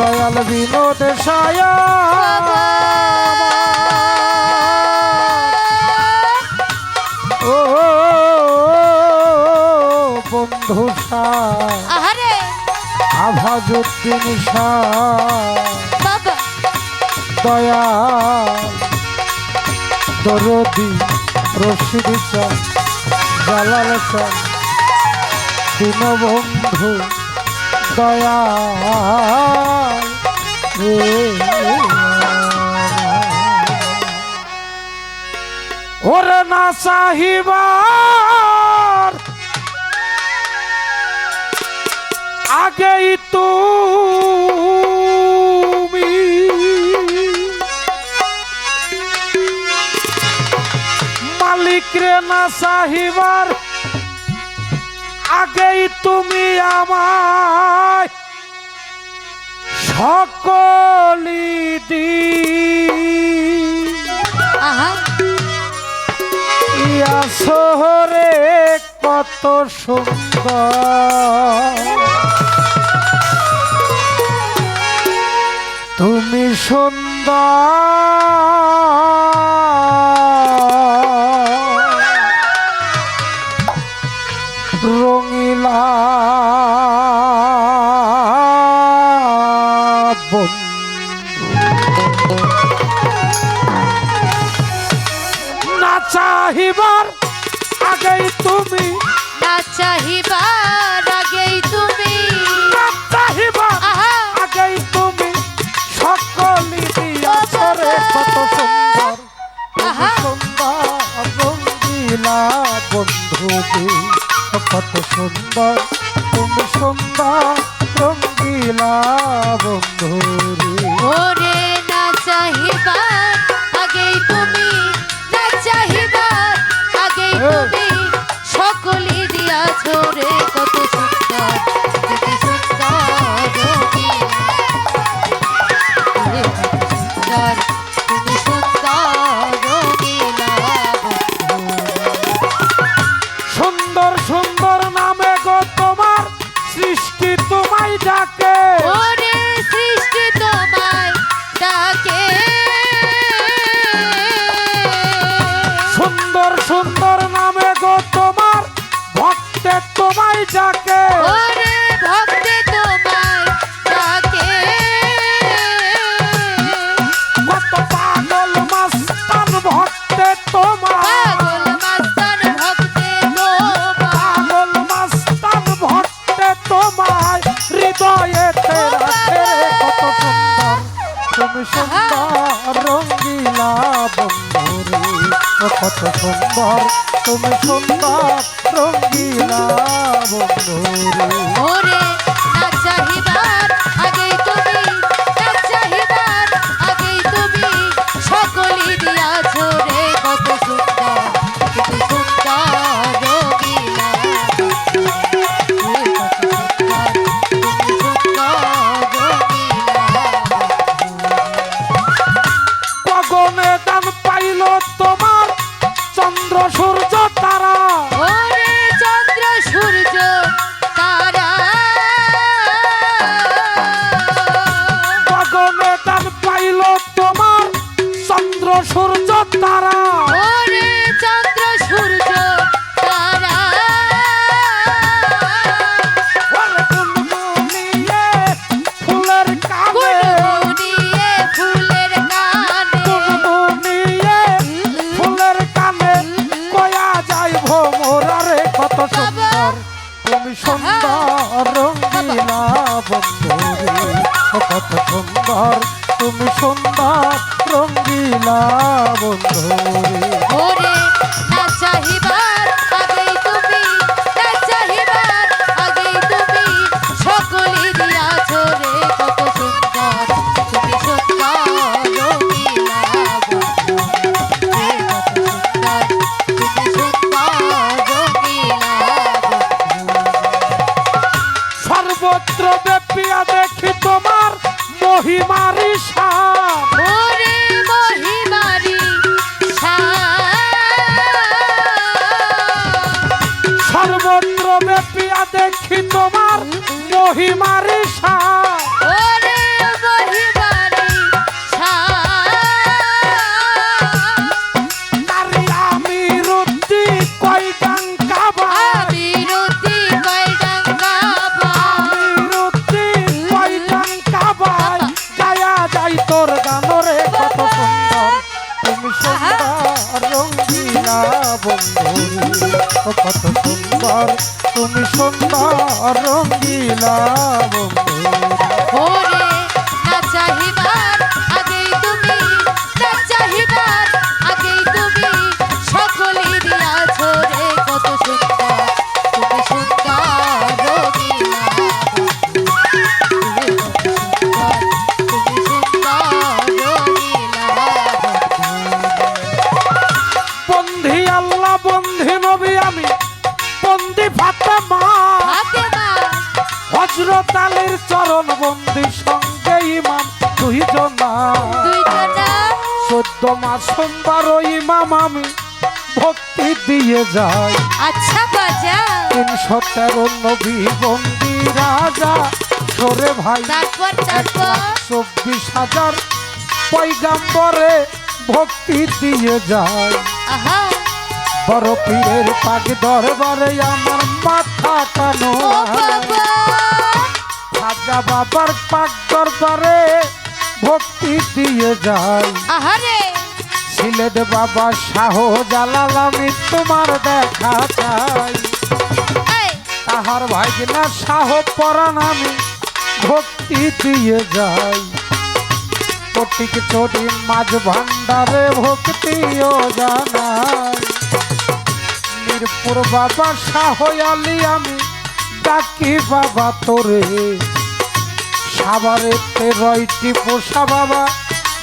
দয়াল বিনোদ সায়া। ও বন্ধু আহারে। আভাজুদ্দিন দয়া দরদি রশিদ জালাল দীনবন্ধু। দয়া ওরে না সাহিবার। আগেই তুমি। মালিক রে না সাহিবার। আগেই তুমি আমায় সকলি দি শহরে কত সুন্দর। তুমি সুন্দর। কত সুন্দর তুমি সুন্দর রঙ্গিলা বন্ধুরে। কত সুন্দর তুমি সুন্দর রঙ্গিলা বন্ধু ওরে না চাহিদা সর্বত্র ব্যাপিয়া দেখি তোমার মহিমারি আমি রুদ্ধি তোর গানরে কত সুন্দর। তুমি সুন্দর রঙ্গিলা বন্ধু কত সুন্দর তুমি সুন্দর রঙ্গিলা বন্ধু হজরত আলীর চরণ বন্দি সঙ্গে ইমাম দুইজনা। চোদ্দ মাস সোমবার ইমাম আমি ভক্তি দিয়ে যাই। আচ্ছা বাজা। তিনশো তেরো নবী বন্দি রাজা। সরে ভাই চব্বিশ হাজার পৈগাম্বরে ভক্তি দিয়ে যায় আহা। বড় পীরের পাক দরবারে আমার মাথা টানো খাজা বাবার পাক দরবারে ভক্তি দিয়ে যায় আহারে। সিলেট বাবা শাহ জালাল আমি তোমার দেখা চাই। তাহার ভাগিনা শাহ পরাণ আমি ভক্তি দিয়ে যাই। পটিক চটি মাঝ ভান্ডারে ভক্তিও জানাই। মিরপুর বাবা শাহ আলী আমি ডাকি বাবা তোরে। সাবারেতে রয়টি পোষা বাবা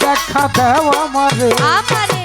দেখা দেও আমারে। আমারে।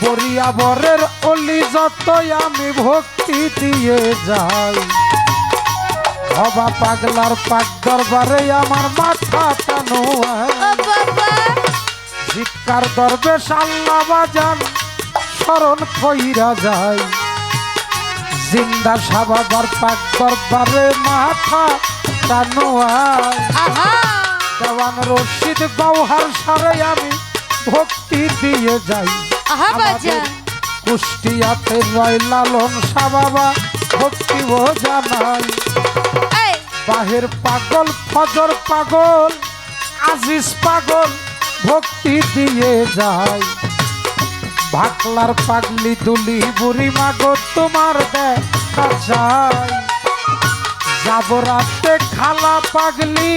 বরিয়া বরের অলি যতই আমি ভক্তি দিয়ে যাই। হবা পাগলার পাক দরবারে আমার মাথা বাবা। চিৎকার দরবেশ আল্লাহ বাজান স্মরণ কইরা যায় জিন্দা সাবাবার পাক দরবারে মাথা আহা! দেওয়ান রশিদ গৌহার সারে আমি ভক্তি দিয়ে যাই। কুষ্টিয়াতে রয় লালন সাবাবা ভক্তি ও জানাই। বাহের পাগল ফজর পাগল আজিজ পাগল ভক্তি দিয়ে যায় ভাকলার পাগলি দুলি বুড়ি মাগো তোমার দেখা যায়। যাব রাতে খালা পাগলি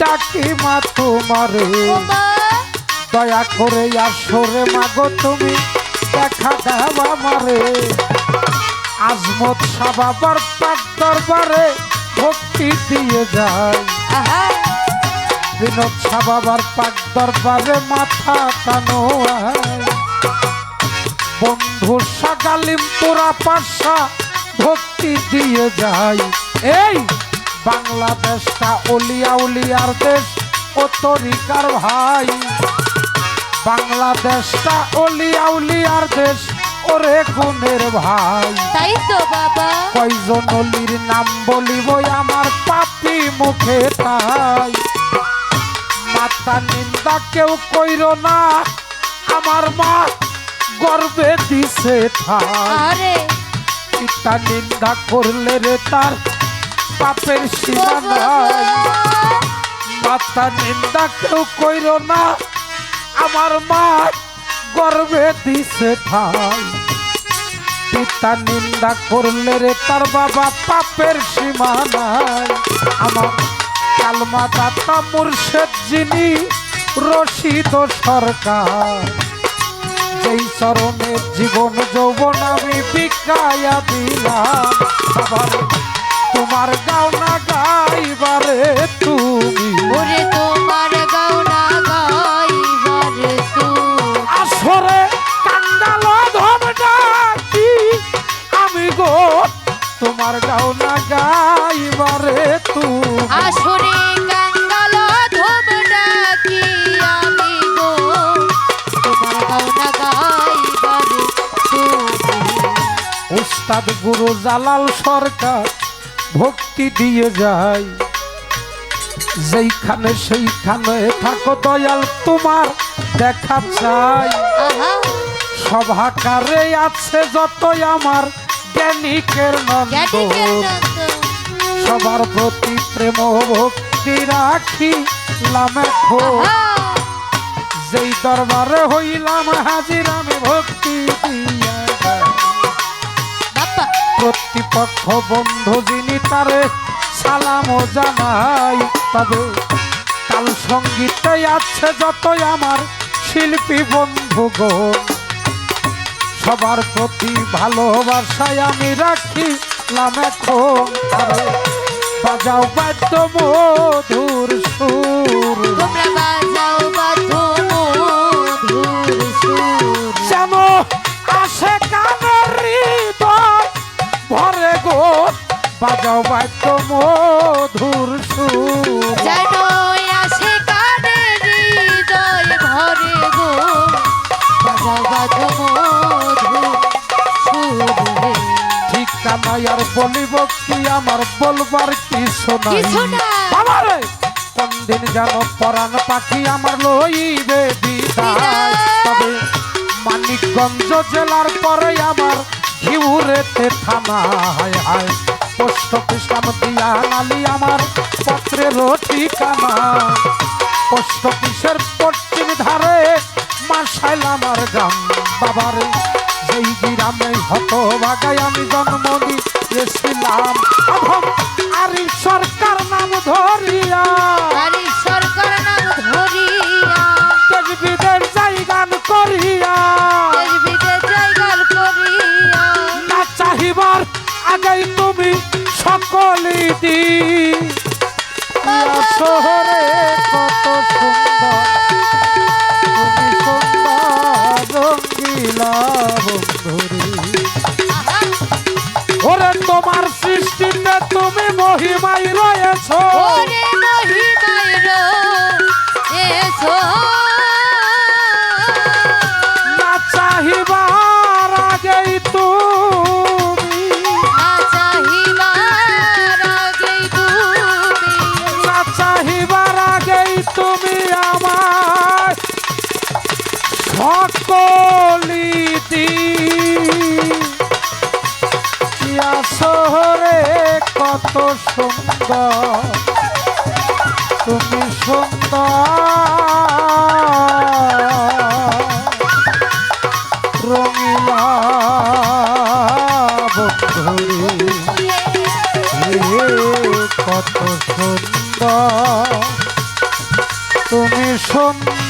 ডাকি মা তোমারে। দয়া করে আসরে মাগো তুমি দেখা দাও আমারে। আজমত শাহ বাবার পাক দরবারে ভক্তি দিয়ে যায়। বিনোদ শাহ বাবার পাক দরবারে মাথা টানো আয়। বন্ধু সাগালিম তোরা পাশা ভক্তি দিয়ে যায় এই বাংলাদেশটা অলিয়া উলিয়ার দেশ ও তরিকার ভাই? বাংলাদেশটা অলিয়া উলিয়ার দেশ ওরে গুণের ভাই। তাই তো বাবা। কয়জন অলির নাম বলিব আমার পাপি মুখে তাই মাতা নিন্দা কেউ কইর না আমার মা গর্বে দিছে আরে। পিতা নিন্দা করলে রে তার পাপের সীমা নাই। মাতা নিন্দা কেউ কইর না আমার মা গর্বে দিছে ঠাই। পিতা নিন্দা করলে রে তার বাবা পাপের সীমা নাই। আমার কালমা দাতা মুর্শেদ যিনি রশিদ সরকার। চরণে জীবন যৌবন আমি বিকায়া দিলাম। আবার তোমার গাওনা গাইবারে তুমি। ওরে তোমার গাওনা গাইবার তুমি। আসরে কাঙ্গাল ধম ডাকি। আমি গো তোমার গাওনা গাইবারে তুমি। আসরে উস্তাদ গুরু জালাল সরকার ভক্তি দিয়ে যায়। যেইখানে সেইখানে থাকো দয়াল তোমার দেখা চাই। সভাকারে আছে যতই আমার জ্ঞানিকের নন্দ। সবার প্রতি প্রেম ভক্তি রাখি লামেখো যেই দরবারে হইলাম হাজির আমি ভক্তি যাই। প্রতিপক্ষ বন্ধু যিনি তারে সালামও জানাই তবে কাল সঙ্গীতে আছে যতই আমার শিল্পী বন্ধু বন্ধুগণ সবার প্রতি ভালোবাসায় আমি রাখি এখন আরে বাজাও বাদ্য মধুর সুর। তোমরা বাজাও বাধো মধুর সুর। যেন আসে কানের গো বাজাও বাদ্য মধুর সুর। যেন আসে কানে হৃদয় ভরে গো। বাজাও বাধো মধুর সুর ঠিক কানাই আর বলিব কি আমার বলবার কিছু নাই কোন দিন যেন পরাণ পাখি আমার লইবে বিদায়। বিদায়। তবে মানিকগঞ্জ জেলার পরে আমার ঘিউরেতে থানা হায় হায় পোস্ট অফিস দিয়া নালি আমার পত্রের ঠিকানা পোস্ট অফিসের পশ্চিম ধারে মাসাইল আমার গ্রাম বাবারে। সেই গ্রামে হত বাগাই আমি জন্ম দিয়েছিলাম আরি সরকার নাম ধরিয়া। সকলি দি দিয়া শহরে কত সুন্দর তুমি সুন্দর। রঙিলা কত সুন্দর তুমি সুন্দর।